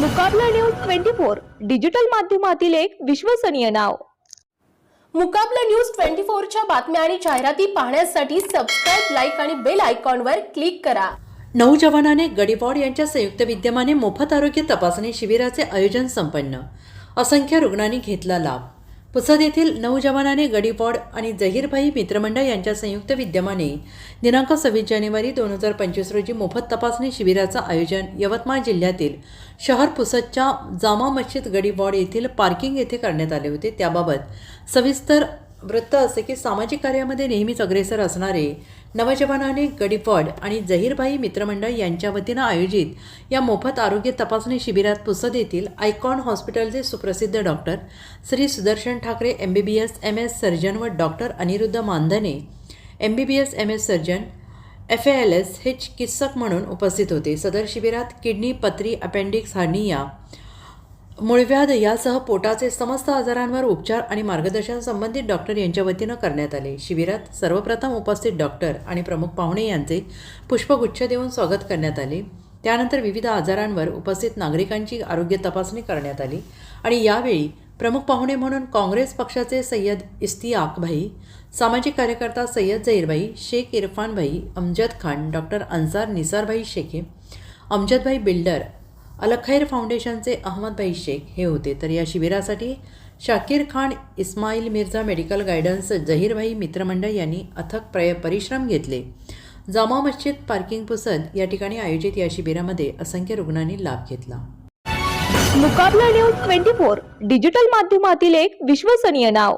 Mukabla news twenty four digital माध्यमातील एक विश्वसनीय नाव. मुकाबला न्यूज ट्वेंटी फोरच्या बातम्या आणि जाहिराती पाहण्यासाठी सबस्क्राईब लाईक आणि बेल आयकॉनवर क्लिक करा. नऊ जवानाने गडीपॉड यांच्या संयुक्त विद्यमाने मोफत आरोग्य तपासणी शिबिराचे आयोजन संपन्न. असंख्य रुग्णांनी घेतला लाभ. पुसद येथील नऊ जवानाने गडीपॉड आणि जहीरभाई मित्रमंडळ यांच्या संयुक्त विद्यमाने दिनांक सव्वीस जानेवारी दोन हजार पंचवीस रोजी मोफत तपासणी शिबिराचं आयोजन यवतमाळ जिल्ह्यातील शहर पुसदच्या जामा मस्जिद गडीपॉड येथील पार्किंग येथे करण्यात आले होते. त्याबाबत सविस्तर वृत्त असे की सामाजिक कार्यामध्ये नेहमीच अग्रेसर असणारे नवजवानाने गडीपॉड आणि जहीरभाई मित्रमंडळ यांच्या वतीनं आयोजित या मोफत आरोग्य तपासणी शिबिरात पुसद येथील आयकॉन हॉस्पिटलचे सुप्रसिद्ध doctor Shri Sudarshan Thakare M B B S M S surgeon व doctor Aniruddha Mandhane M B B S M S surgeon F A L S हे चिकित्सक म्हणून उपस्थित होते. सदर शिबिरात किडनी पत्री अपेंडिक्स हार्निया मूळव्याध यासह पोटाचे समस्त आजारांवर उपचार आणि मार्गदर्शन संबंधित डॉक्टर यांच्या वतीनं करण्यात आले. शिबिरात सर्वप्रथम उपस्थित डॉक्टर आणि प्रमुख पाहुणे यांचे पुष्पगुच्छ देऊन स्वागत करण्यात आले. त्यानंतर विविध आजारांवर उपस्थित नागरिकांची आरोग्य तपासणी करण्यात आली. आणि यावेळी प्रमुख पाहुणे म्हणून काँग्रेस पक्षाचे सय्यद इस्तियाक आकभाई सामाजिक कार्यकर्ता सय्यद झहीरभाई शेख इरफानभाई अमजद खान डॉक्टर अन्सार निसारभाई शेखे अमजदभाई बिल्डर अलखैर फाउंडेशनचे अहमदभाई शेख हे होते. तर या शिबिरासाठी शाकीर खान इस्माईल मिर्झा मेडिकल गायडन्स जहीरभाई मित्रमंडळ यांनी अथक प्रय परिश्रम घेतले. जामा मस्जिद पार्किंग पुसद या ठिकाणी आयोजित या शिबिरामध्ये असंख्य रुग्णांनी लाभ घेतला. Mukabla news twenty four digital माध्यमातील एक विश्वसनीय नाव.